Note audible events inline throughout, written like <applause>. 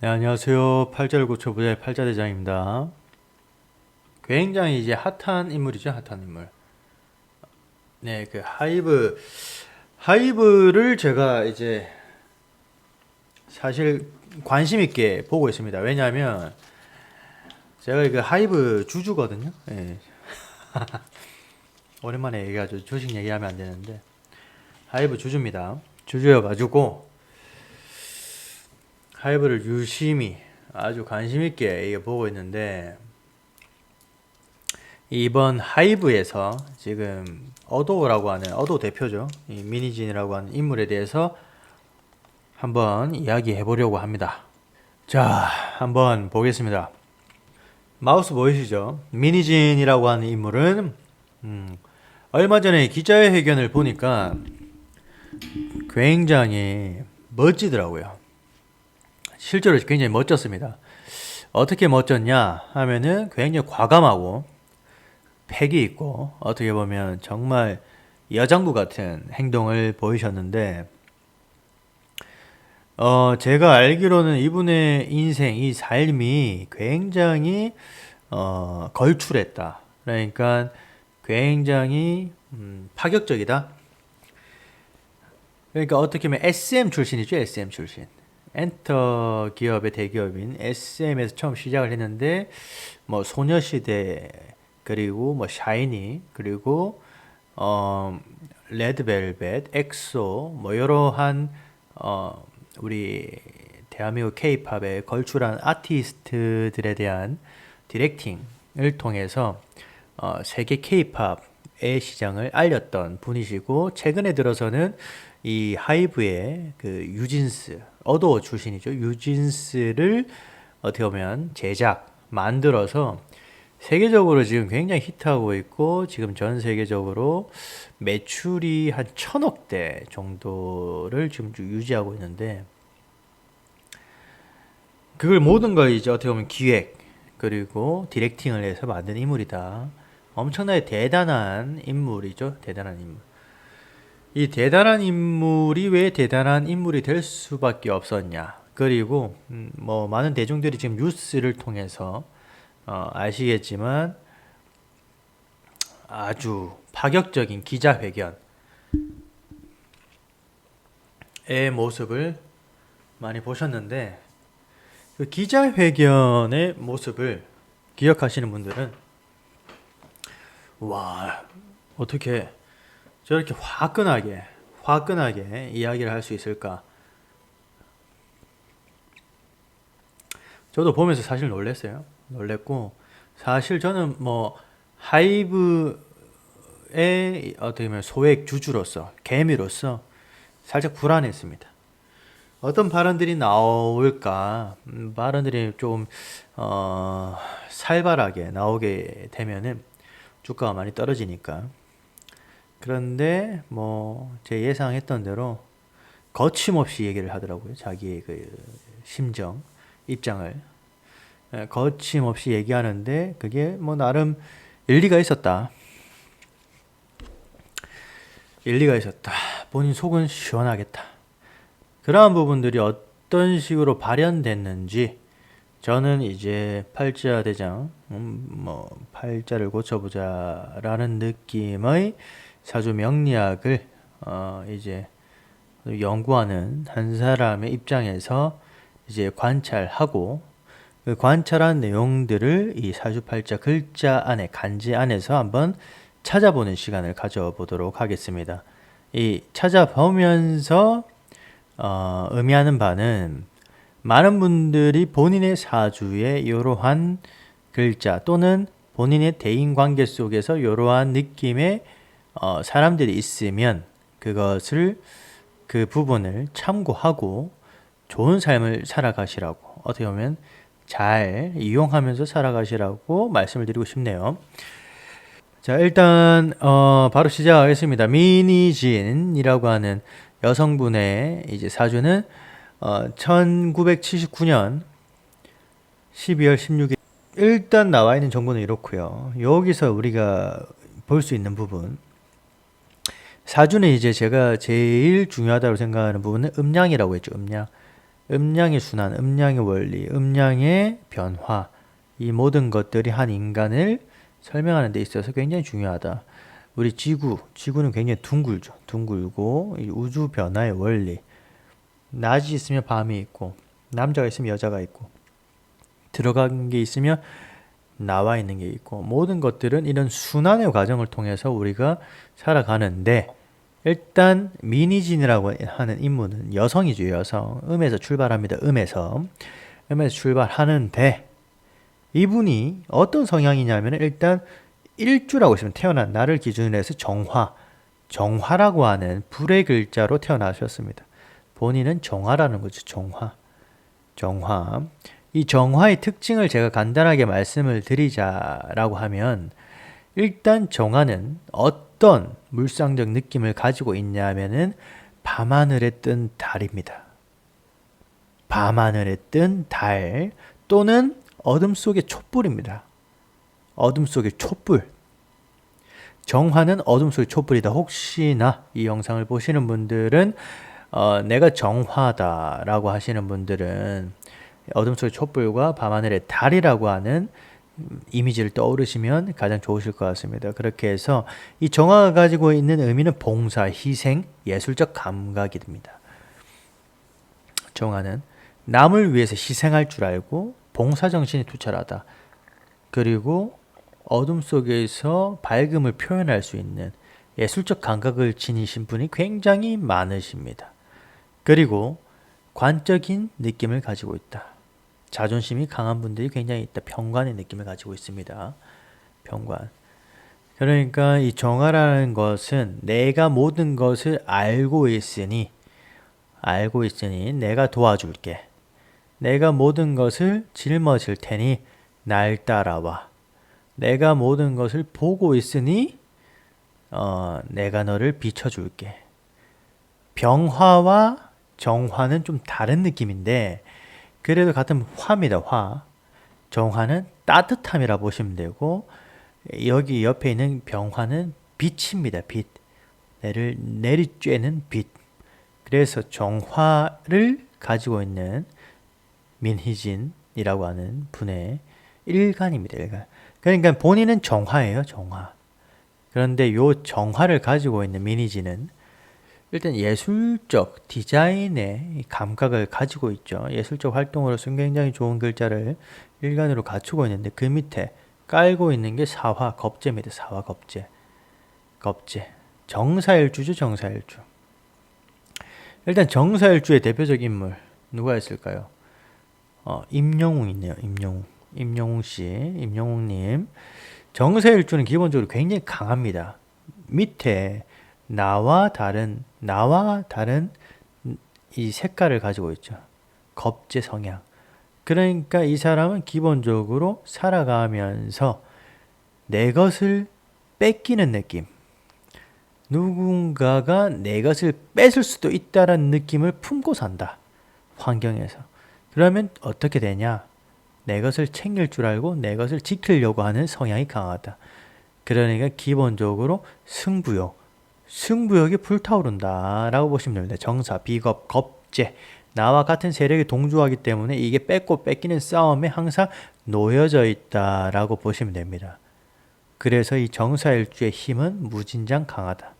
네, 안녕하세요. 팔자를 고쳐보자 팔자대장입니다. 굉장히 이제 핫한 인물이죠, 핫한 인물. 네, 그 하이브, 하이브를 제가 이제 사실 관심 있게 보고 있습니다. 왜냐하면 제가 그 하이브 주주거든요. 예. <laughs> 오랜만에 얘기하죠. 주식 얘기하면 안 되는데 하이브 주주입니다. 주주여가지고 하이브를 유심히 아주 관심 있게 보고 있는데 이번 하이브에서 지금 어도라고 하는 어도 대표죠. 이 미니진이라고 하는 인물에 대해서 한번 이야기해 보려고 합니다. 자, 한번 보겠습니다. 마우스 보이시죠? 미니진이라고 하는 인물은 음, 얼마 전에 기자회견을 보니까 굉장히 멋지더라고요. 실제로 굉장히 멋졌습니다. 어떻게 멋졌냐 하면은 굉장히 과감하고 패기 있고 어떻게 보면 정말 여장부 같은 행동을 보이셨는데 어 제가 알기로는 이분의 인생 이 삶이 굉장히 어 걸출했다. 그러니까 굉장히 음, 파격적이다. 그러니까 어떻게 보면 SM 출신이죠, SM 출신. 엔터 기업의 대기업인 SM에서 처음 시작을 했는데 뭐 소녀시대 그리고 뭐 샤이니 그리고 어 레드벨벳, 엑소 뭐 이러한 어 우리 대한민국 케이팝의 걸출한 아티스트들에 대한 디렉팅을 통해서 어 세계 케이팝 의 시장을 알렸던 분이시고 최근에 들어서는 이 하이브의 그 유진스 어도 출신이죠. 유진스를 어떻게 보면 제작 만들어서 세계적으로 지금 굉장히 히트하고 있고 지금 전 세계적으로 매출이 한 천억 대 정도를 지금 쭉 유지하고 있는데 그걸 모든 걸 이제 어떻게 보면 기획 그리고 디렉팅을 해서 만든 인물이다. 엄청나게 대단한 인물이죠. 대단한 인물. 이 대단한 인물이 왜 대단한 인물이 될 수밖에 없었냐. 그리고 음, 뭐 많은 대중들이 지금 뉴스를 통해서 어, 아시겠지만 아주 파격적인 기자회견의 모습을 많이 보셨는데 그 기자회견의 모습을 기억하시는 분들은 와 어떻게 저렇게 화끈하게 화끈하게 이야기를 할 수 있을까? 저도 보면서 사실 놀랐어요. 놀랬고 사실 저는 뭐 하이브의 어떻게 보면 소액 주주로서 개미로서 살짝 불안했습니다. 어떤 발언들이 나올까? 음, 발언들이 좀 어, 살벌하게 나오게 되면은 주가가 많이 떨어지니까 그런데 뭐 제 예상했던 대로 거침없이 얘기를 하더라고요. 자기의 그 심정, 입장을 예, 거침없이 얘기하는데 그게 뭐 나름 일리가 있었다. 일리가 있었다. 본인 속은 시원하겠다. 그러한 부분들이 어떤 식으로 발현됐는지 저는 이제 팔자 대장, 음, 뭐 팔자를 고쳐보자라는 느낌의 사주 명리학을 어 이제 연구하는 한 사람의 입장에서 이제 관찰하고 그 관찰한 내용들을 이 사주팔자 글자 안에 간지 안에서 한번 찾아보는 시간을 가져보도록 하겠습니다. 이 찾아보면서 어, 의미하는 바는 많은 분들이 본인의 사주에 이러한 글자 또는 본인의 대인 관계 속에서 이러한 느낌의 어, 사람들이 있으면 그것을 그 부분을 참고하고 좋은 삶을 살아가시라고 어떻게 보면 잘 이용하면서 살아가시라고 말씀을 드리고 싶네요. 자, 일단 어, 바로 시작하겠습니다. 미니진이라고 하는 여성분의 이제 사주는 어, 1979년 12월 16일 일단 나와 있는 정보는 이렇고요. 여기서 우리가 볼 수 있는 부분 사주는 이제 제가 제일 중요하다고 생각하는 부분은 음양이라고 했죠. 음양. 음량의 순환, 음량의 원리, 음량의 변화 이 모든 것들이 한 인간을 설명하는 데 있어서 굉장히 중요하다. 우리 지구, 지구는 굉장히 둥글죠. 둥글고 이 우주 변화의 원리. 낮이 있으면 밤이 있고 남자가 있으면 여자가 있고 들어간 게 있으면 나와 있는 게 있고 모든 것들은 이런 순환의 과정을 통해서 우리가 살아가는데 일단 미니진이라고 하는 인물은 여성이죠 여성. 음에서 출발합니다 음에서. 음에서 출발하는데 이분이 어떤 성향이냐면 일단 일주라고 있으면 태어난 나를 기준으로 해서 정화 정화라고 하는 불의 글자로 태어나셨습니다 본인은 정화라는 거죠 정화 정화 이 정화의 특징을 제가 간단하게 말씀을 드리자라고 하면 일단 정화는 어떤 물상적 느낌을 가지고 있냐면은 밤하늘에 뜬 달입니다. 밤하늘에 뜬 달 또는 어둠 속의 촛불입니다. 어둠 속의 촛불. 정화는 어둠 속의 촛불이다. 혹시나 이 영상을 보시는 분들은 어, 내가 정화다라고 하시는 분들은 어둠 속의 촛불과 밤하늘의 달이라고 하는 이미지를 떠오르시면 가장 좋으실 것 같습니다. 그렇게 해서 이 정화가 가지고 있는 의미는 봉사, 희생, 예술적 감각이 됩니다. 정화는 남을 위해서 희생할 줄 알고 봉사 정신이 투철하다. 그리고 어둠 속에서 밝음을 표현할 수 있는 예술적 감각을 지니신 분이 굉장히 많으십니다. 그리고 관적인 느낌을 가지고 있다. 자존심이 강한 분들이 굉장히 있다. 평관의 느낌을 가지고 있습니다. 평관. 그러니까 이 정화라는 것은 내가 모든 것을 알고 있으니 알고 있으니 내가 도와줄게. 내가 모든 것을 짊어질 테니 날 따라와. 내가 모든 것을 보고 있으니 어, 내가 너를 비춰줄게. 병화와 정화는 좀 다른 느낌인데 그래도 같은 화입니다. 화. 정화는 따뜻함이라 보시면 되고 여기 옆에 있는 병화는 빛입니다. 빛. 내를 내리쬐는 빛. 그래서 정화를 가지고 있는 민희진이라고 하는 분의 일간입니다. 일간. 그러니까 본인은 정화예요. 정화. 그런데 요 정화를 가지고 있는 민희진은 일단 예술적 디자인의 감각을 가지고 있죠. 예술적 활동으로서 굉장히 좋은 글자를 일간으로 갖추고 있는데 그 밑에 깔고 있는 게 사화 겁제입니다. 사화 겁제. 겁제. 정사일주죠, 정사일주. 일단 정사일주의 대표적 인물 누가 있을까요? 어, 임영웅 있네요. 임영웅. 임영웅 씨, 임영웅 님. 정사일주는 기본적으로 굉장히 강합니다. 밑에 나와 다른 나와 다른 이 색깔을 가지고 있죠. 겁제 성향. 그러니까 이 사람은 기본적으로 살아가면서 내 것을 뺏기는 느낌. 누군가가 내 것을 뺏을 수도 있다는 느낌을 품고 산다. 환경에서. 그러면 어떻게 되냐? 내 것을 챙길 줄 알고 내 것을 지키려고 하는 성향이 강하다. 그러니까 기본적으로 승부욕, 승부욕이 불타오른다 라고 보시면 됩니다. 정사, 비겁, 겁제 나와 같은 세력이 동조하기 때문에 이게 뺏고 뺏기는 싸움에 항상 놓여져 있다 라고 보시면 됩니다. 그래서 이 정사일주의 힘은 무진장 강하다.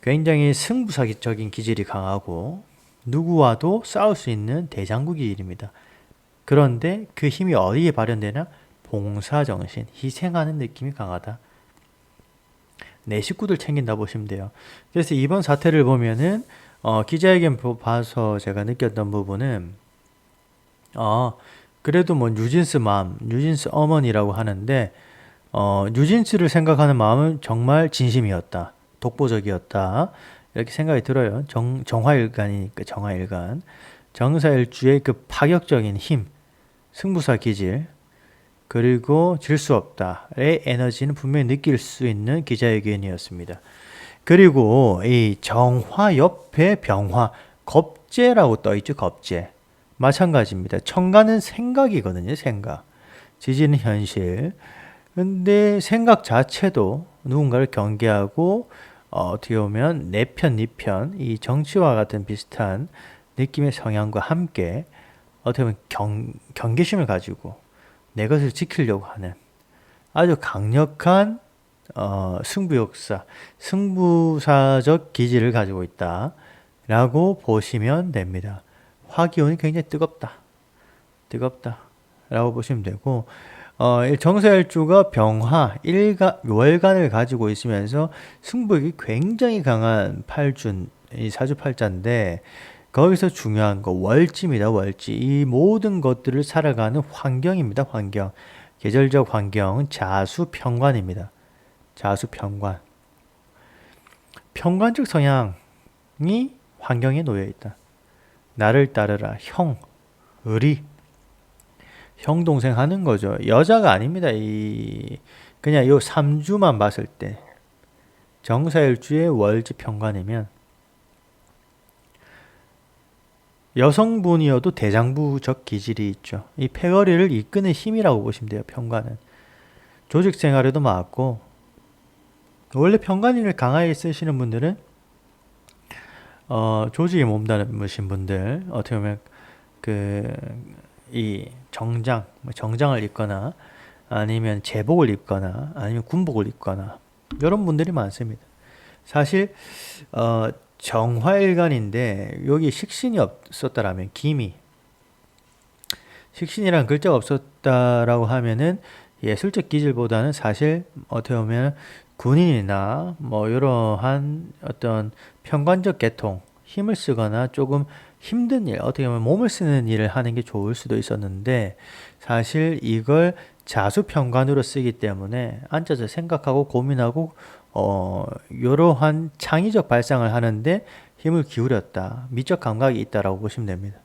굉장히 승부사기적인 기질이 강하고 누구와도 싸울 수 있는 대장국 기질입니다. 그런데 그 힘이 어디에 발현되나? 봉사정신, 희생하는 느낌이 강하다. 내 식구들 챙긴다 보시면 돼요. 그래서 이번 사태를 보면은 어, 기자회견 봐서 제가 느꼈던 부분은 어, 그래도 뭐 뉴진스 맘, 뉴진스 어머니라고 하는데 어, 뉴진스를 생각하는 마음은 정말 진심이었다. 독보적이었다. 이렇게 생각이 들어요. 정, 정화일간이니까 정화일간. 정사일주의 그 파격적인 힘, 승부사 기질, 그리고 질 수 없다의 에너지는 분명히 느낄 수 있는 기자회견이었습니다. 그리고 이 정화 옆에 병화, 겁제라고 떠 있죠, 겁제. 마찬가지입니다. 청가는 생각이거든요, 생각. 지지는 현실. 근데 생각 자체도 누군가를 경계하고 어, 어떻게 보면 내 편, 네 편, 이 정치와 같은 비슷한 느낌의 성향과 함께 어떻게 보면 경, 경계심을 가지고 내 것을 지키려고 하는 아주 강력한 어, 승부욕사, 승부사적 기질을 가지고 있다 라고 보시면 됩니다. 화기운이 굉장히 뜨겁다. 뜨겁다. 라고 보시면 되고, 어, 정사일주가 병화, 일간, 월간을 가지고 있으면서 승부욕이 굉장히 강한 팔준, 이 사주팔자인데, 거기서 중요한 거 월지입니다. 월지. 이 모든 것들을 살아가는 환경입니다. 환경. 계절적 환경은 자수평관입니다. 자수평관. 평관적 성향이 환경에 놓여 있다. 나를 따르라. 형, 의리. 형 동생 하는 거죠. 여자가 아닙니다. 이 그냥 요 3주만 봤을 때 정사일주의 월지 평관이면 여성분이어도 대장부적 기질이 있죠. 이 패거리를 이끄는 힘이라고 보시면 돼요. 평관은. 조직 생활에도 맞고 원래 평관인을 강하게 쓰시는 분들은 어, 조직에 몸담으신 분들 어떻게 보면 그 이 정장 뭐 정장을 입거나 아니면 제복을 입거나 아니면 군복을 입거나 이런 분들이 많습니다. 사실 어, 정화일간인데 여기 식신이 없었다라면 기미 식신이란 글자가 없었다라고 하면은 예술적 기질보다는 사실 어떻게 보면 군인이나 뭐 이러한 어떤 평관적 계통 힘을 쓰거나 조금 힘든 일 어떻게 보면 몸을 쓰는 일을 하는 게 좋을 수도 있었는데 사실 이걸 자수평관으로 쓰기 때문에 앉아서 생각하고 고민하고 어, 이러한 창의적 발상을 하는데 힘을 기울였다. 미적 감각이 있다라고 보시면 됩니다.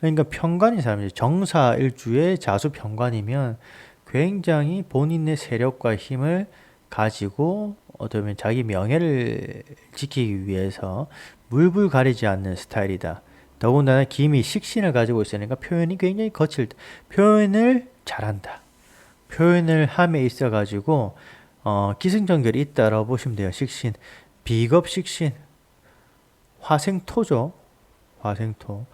그러니까 평관인 사람이 정사일주의 자수 평관이면 굉장히 본인의 세력과 힘을 가지고 어떻게 보면 자기 명예를 지키기 위해서 물불 가리지 않는 스타일이다. 더군다나 김이 식신을 가지고 있으니까 표현이 굉장히 거칠 표현을 잘한다. 표현을 함에 있어 가지고 어, 기승전결이 있다라고 보시면 돼요. 식신, 비겁 식신, 화생토죠. 화생토.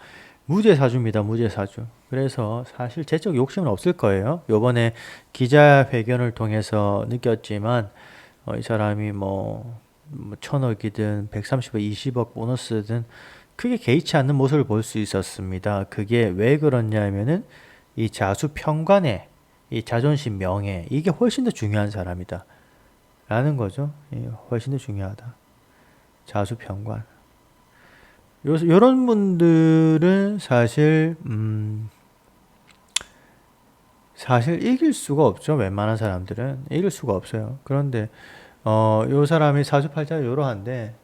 무죄사주입니다. 무죄사주. 그래서 사실 제적 욕심은 없을 거예요. 요번에 기자회견을 통해서 느꼈지만 어, 이 사람이 뭐, 뭐 천억이든 130억, 20억 보너스든 크게 개의치 않는 모습을 볼 수 있었습니다. 그게 왜 그렇냐면은 이 자수 평관의 이 자존심, 명예 이게 훨씬 더 중요한 사람이다. 라는 거죠. 예, 훨씬 더 중요하다. 자수평관. 요, 요런 분들은 사실, 음, 사실 이길 수가 없죠. 웬만한 사람들은. 이길 수가 없어요. 그런데, 어, 요 사람이 사주팔자가 요러한데,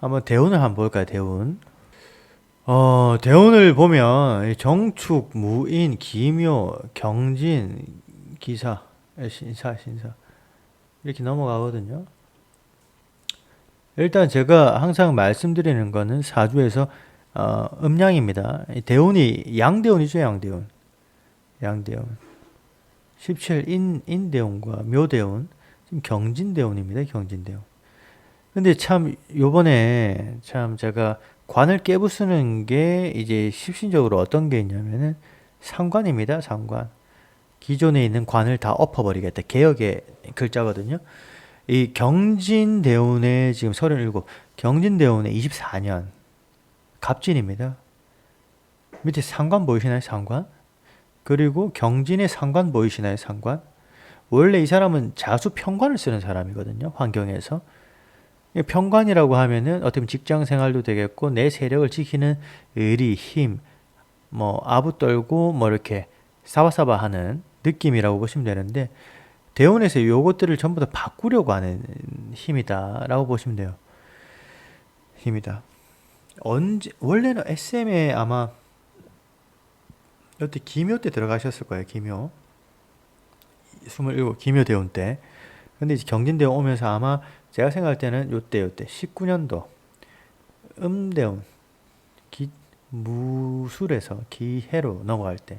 한번 대운을 한번 볼까요, 대운. 어, 대운을 보면, 정축, 무인, 기묘, 경진, 기사, 신사, 신사. 이렇게 넘어가거든요. 일단 제가 항상 말씀드리는 거는 사주에서 어, 음양입니다. 대운이 양대운이죠, 양대운. 양대운. 17 인, 인대운과 묘대운. 지금 경진대운입니다, 경진대운. 근데 참 요번에 참 제가 관을 깨부수는 게 이제 십신적으로 어떤 게 있냐면은 상관입니다, 상관. 기존에 있는 관을 다 엎어버리겠다. 개혁의 글자거든요. 이 경진대운의 지금 37, 경진대운의 24년 갑진입니다. 밑에 상관 보이시나요? 상관? 그리고 경진의 상관 보이시나요? 상관? 원래 이 사람은 자수 평관을 쓰는 사람이거든요. 환경에서. 평관이라고 하면은 어떻게 직장 생활도 되겠고 내 세력을 지키는 의리, 힘, 뭐 아부 떨고 뭐 이렇게 사바사바 하는 느낌이라고 보시면 되는데 대원에서 요것들을 전부 다 바꾸려고 하는 힘이다라고 보시면 돼요. 힘이다. 언제 원래는 SM에 아마 여태 기묘 때 들어가셨을 거예요. 기묘. 27 기묘 대원 때. 근데 이제 경진대원 오면서 아마 제가 생각할 때는 요때 요때 19년도 음대원 기 무술에서 기해로 넘어갈 때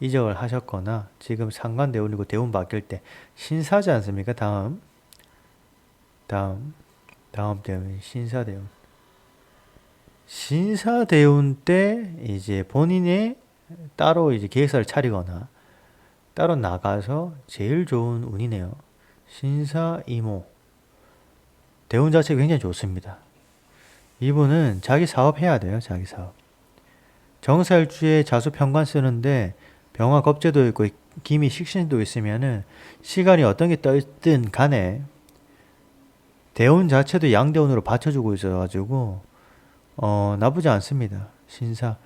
이적을 하셨거나 지금 상관대운이고 대운 바뀔 때 신사지 않습니까? 다음 다음 다음 대운 신사 대운 신사 대운 때 이제 본인의 따로 이제 계획사를 차리거나 따로 나가서 제일 좋은 운이네요. 신사 이모. 대운 자체가 굉장히 좋습니다. 이분은 자기 사업 해야 돼요. 자기 사업. 정사일주에 자수 평관 쓰는데 병화 겁재도 있고 기미 식신도 있으면은 시간이 어떤 게 떠있든 간에 대운 자체도 양대운으로 받쳐주고 있어가지고 어 나쁘지 않습니다. 신사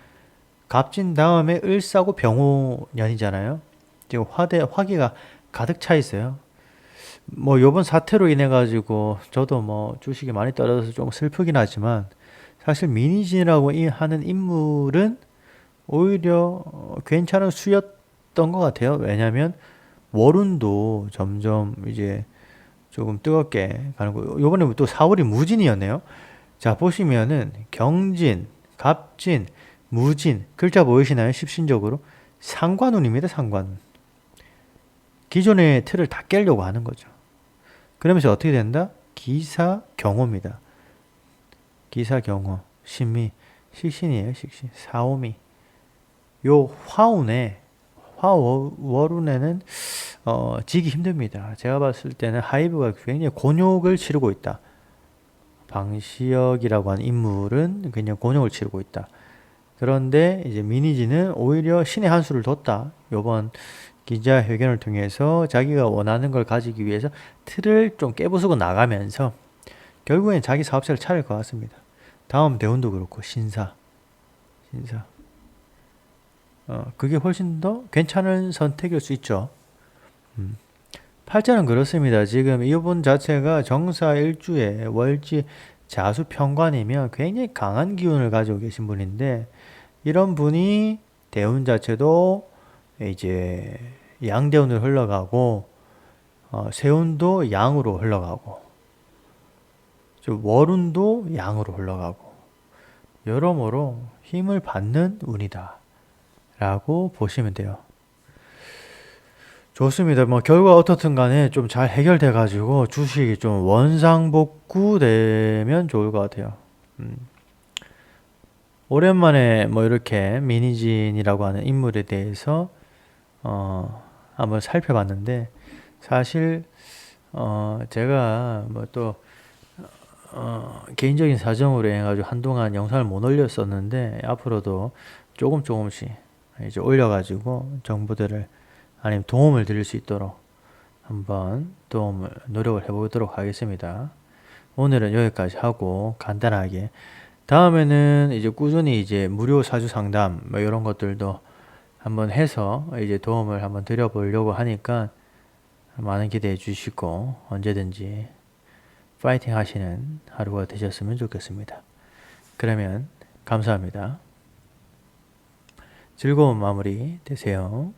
갑진 다음에 을사고 병호년이잖아요. 지금 화대 화기가 가득 차 있어요. 뭐 요번 사태로 인해 가지고 저도 뭐 주식이 많이 떨어져서 좀 슬프긴 하지만 사실 미니진이라고 이- 하는 인물은 오히려 어, 괜찮은 수였던 것 같아요. 왜냐하면 월운도 점점 이제 조금 뜨겁게 가는 거. 요번에 또 4월이 무진이었네요. 자 보시면은 경진, 갑진, 무진 글자 보이시나요? 십신적으로 상관운입니다. 상관운. 기존의 틀을 다 깨려고 하는 거죠. 그러면서 어떻게 된다? 기사 경호입니다. 기사 경호, 신미, 식신이에요. 식신, 사오미. 요 화운에 화월운에는 어, 지기 힘듭니다. 제가 봤을 때는 하이브가 굉장히 곤욕을 치르고 있다. 방시혁이라고 하는 인물은 그냥 곤욕을 치르고 있다. 그런데 이제 미니지는 오히려 신의 한 수를 뒀다. 요번 기자회견을 통해서 자기가 원하는 걸 가지기 위해서 틀을 좀 깨부수고 나가면서 결국엔 자기 사업체를 차릴 것 같습니다. 다음 대운도 그렇고 신사, 신사. 어, 그게 훨씬 더 괜찮은 선택일 수 있죠. 음. 팔자는 그렇습니다. 지금 이분 자체가 정사 일주에 월지 자수 평관이면 굉장히 강한 기운을 가지고 계신 분인데 이런 분이 대운 자체도 이제 양대운을 흘러가고 어, 세운도 양으로 흘러가고 저 월운도 양으로 흘러가고 여러모로 힘을 받는 운이다 라고 보시면 돼요. 좋습니다. 뭐 결과 어떻든 간에 좀 잘 해결돼 가지고 주식이 좀 원상복구 되면 좋을 것 같아요. 음. 오랜만에 뭐 이렇게 미니진이라고 하는 인물에 대해서 어 한번 살펴봤는데 사실 어 제가 뭐또 어 개인적인 사정으로 해가지고 한동안 영상을 못 올렸었는데 앞으로도 조금 조금씩 이제 올려가지고 정보들을 아니면 도움을 드릴 수 있도록 한번 도움을 노력을 해보도록 하겠습니다. 오늘은 여기까지 하고 간단하게 다음에는 이제 꾸준히 이제 무료 사주 상담 뭐 이런 것들도 한번 해서 이제 도움을 한번 드려보려고 하니까 많은 기대해 주시고 언제든지 파이팅 하시는 하루가 되셨으면 좋겠습니다. 그러면 감사합니다. 즐거운 마무리 되세요.